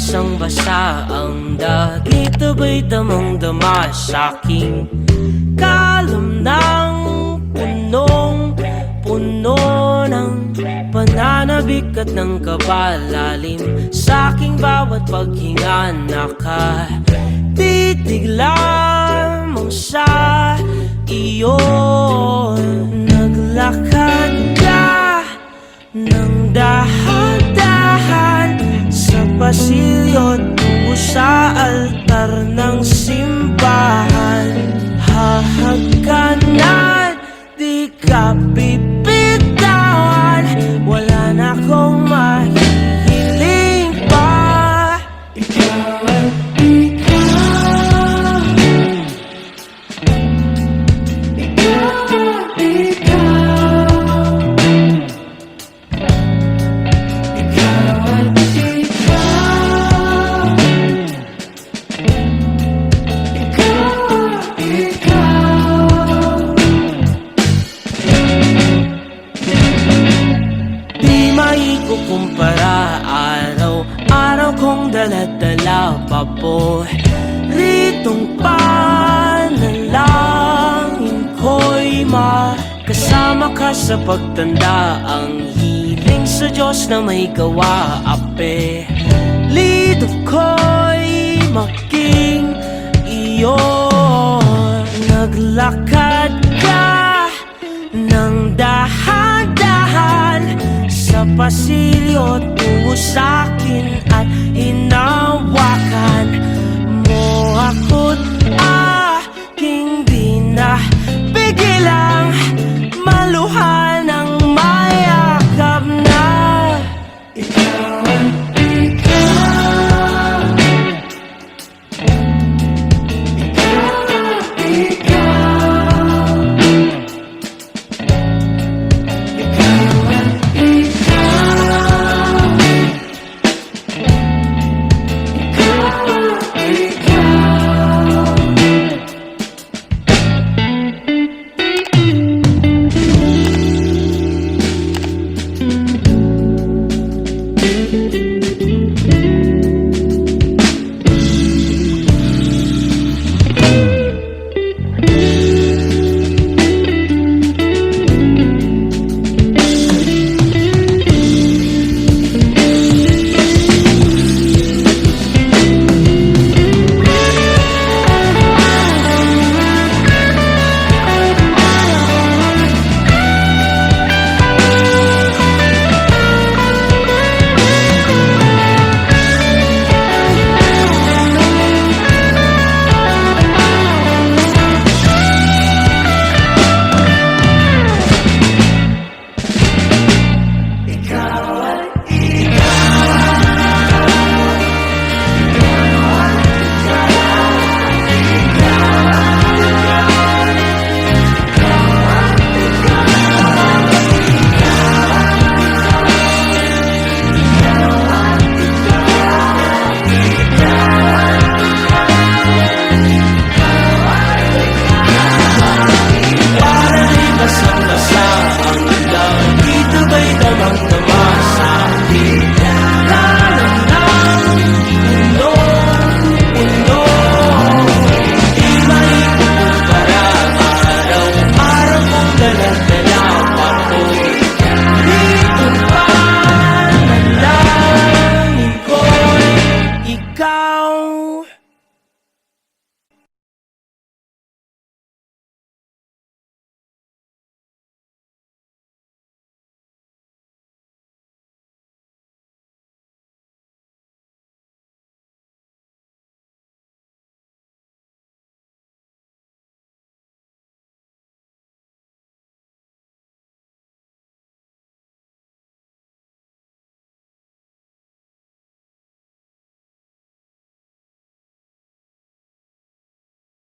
basang-basa ang dagit Abay damang-dama sa'king kalam ng punong Puno ng pananabik at ng kabalalim. Sa aking bawat paghinga Nakatitig lamang sa iyo Naglakad maikukumpara Araw-araw kong daladala pa po Ritong panalangin ko'y makasama ka sa pagtanda. Ang hiling sa Diyos na may gawa Ape, lido ko'y maging pasilyo tungo sa'kin At hinawakan mo ako't